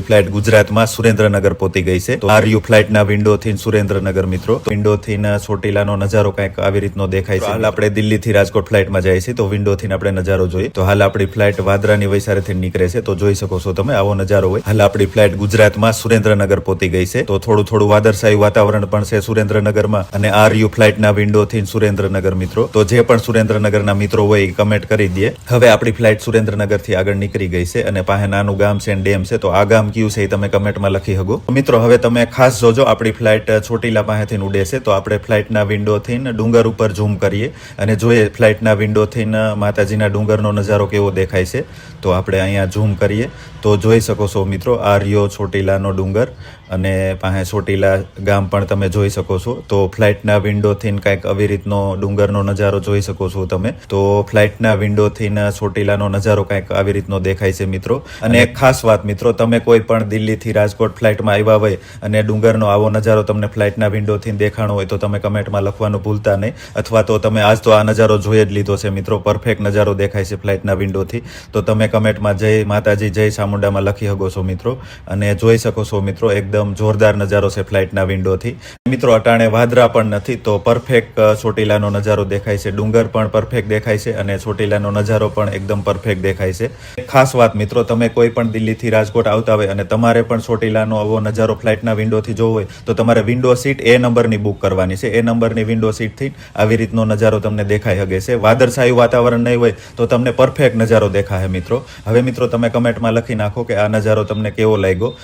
Flight ગુજરાતમાં સુરેન્દ્રનગર પહોંચી ગઈ છે. તો આરયુ ફ્લાઇટના વિન્ડોથી સુરેન્દ્રનગર મિત્રો. વિન્ડોથી ચોટીલાનો નજારો કંઈક આવી રીતનો દેખાય છે. હાલ આપણે દિલ્હીથી રાજકોટ ફ્લાઇટમાં જઈએ છીએ. તો વિન્ડોથી આપણે નજારો જોઈએ. તો હાલ આપણી ફ્લાઇટ વાદરાની વૈસારેથી નીકળે છે. તો જોઈ શકો છો તમે, આવો નજારો હોય. હાલ આપણી ફ્લાઇટ ગુજરાતમાં સુરેન્દ્રનગર પહોંચી ગઈ છે. તો થોડું થોડું વાદળશાહી વાતાવરણ પણ છે સુરેન્દ્રનગરમાં. અને આરયુ ફ્લાઇટના વિન્ડોથી સુરેન્દ્રનગર મિત્રો. તો જે પણ સુરેન્દ્રનગરના મિત્રો હોય એ કમેન્ટ કરી દે. હવે આપણી ફ્લાઇટ સુરેન્દ્રનગરથી આગળ નીકળી ગઈ છે અને પાસે નાનું ગામ છે ડેમ છે. તો આ ગામ કયું છે એ તમે કમેન્ટમાં લખી શકો. મિત્રો, હવે તમે ખાસ જોજો, આપણી ફ્લાઇટ ચોટીલા પાસેથી ઉડે છે તો આપણે ફ્લાઇટના વિન્ડોથી ડુંગર ઉપર ઝૂમ કરીએ અને જોઈએ ફ્લાઇટના વિન્ડોથી માતાજીના ડુંગરનો નજારો કેવો દેખાય છે, તો આપણે અહીંયા ઝૂમ કરીએ. તો જોઈ શકો છો મિત્રો, આ રહ્યો ચોટીલાનો ડુંગર અને પાસે ચોટીલા ગામ પણ તમે જોઈ શકો છો. તો ફ્લાઇટના વિન્ડોથી કાંઈક આવી રીતનો ડુંગરનો નજારો જોઈ શકો છો તમે. તો ફ્લાઇટના વિન્ડોથી ચોટીલાનો નજારો કાંઈક આવી રીતનો દેખાય છે મિત્રો. અને એક ખાસ વાત મિત્રો, તમે કોઈ પણ દિલ્હીથી રાજકોટ ફ્લાઇટમાં આવ્યા હોય અને ડુંગરનો આવો નજારો તમને ફ્લાઇટના વિન્ડોથી દેખાણો હોય તો તમે કમેન્ટમાં લખવાનું ભૂલતા નહીં. અથવા તો તમે આજ તો આ નજારો જોઈ જ લીધો છે મિત્રો. પરફેક્ટ નજારો દેખાય છે ફ્લાઇટના વિન્ડોથી. તો તમે કમેન્ટમાં જય માતાજી, જય ચામુંડામાં લખી શકો છો મિત્રો. અને જોઈ શકો છો મિત્રો, એકદમ જોરદાર નજારો છે ફ્લાઇટના વિન્ડોથી. મિત્રો, અટાણે વાદરા પણ નથી, તો પરફેક્ટ ચોટીલાનો નજારો દેખાય છે. ડુંગર પણ પરફેક્ટ દેખાય છે અને ચોટીલાનો નજારો પણ એકદમ પરફેક્ટ દેખાય છે. ખાસ વાત મિત્રો, તમે કોઈ પણ દિલ્હીથી રાજકોટ આવતા હોય અને તમારે પણ ચોટીલાનો આવો નજારો ફ્લાઇટના વિન્ડોથી જોવો હોય, તો તમારે વિન્ડો સીટ એ નંબરની બુક કરવાની છે. એ નંબરની વિન્ડો સીટથી આવી રીતનો નજારો તમને દેખાઈ શકે છે. વાદળછાયું વાતાવરણ નહીં હોય, તો તમને પરફેક્ટ નજારો દેખાય મિત્રો. હવે મિત્રો, તમે કમેન્ટમાં લખી નાખો કે આ નજારો તમને કેવો લાગ્યો?